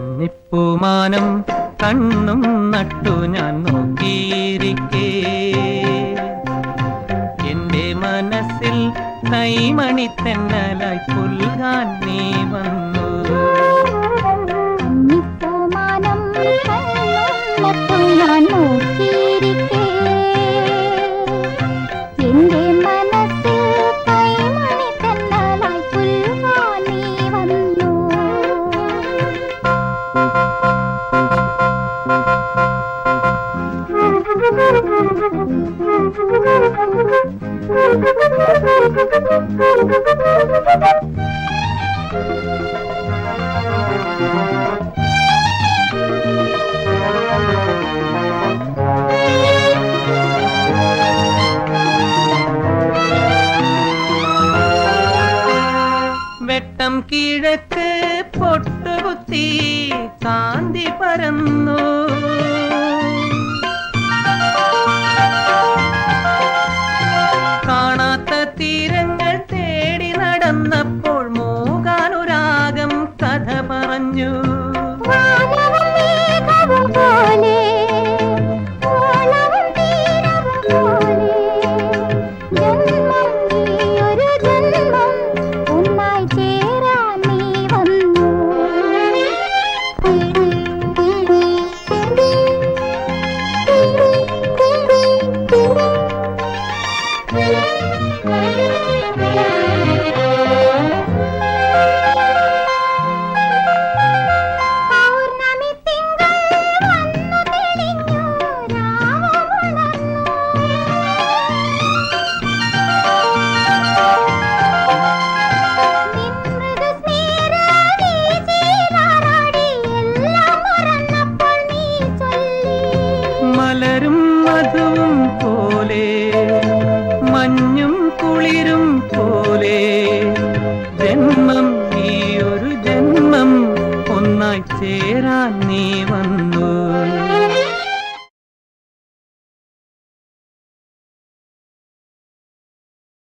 കന്നിപ്പൂമാനം കണ്ണും നട്ടു ഞാൻ നോക്കിയിരിക്കേ. എന്റെ മനസ്സിൽ കൈമണി തെന്നലായി പുൽകാൻ നീ വന്നു. ഞാൻ നോക്കിയിരിക്കേ. വെട്ടം കിഴക്ക് പൊട്ടുകുത്തി കാന്തി പരന്നു. చేరా నీ వందో.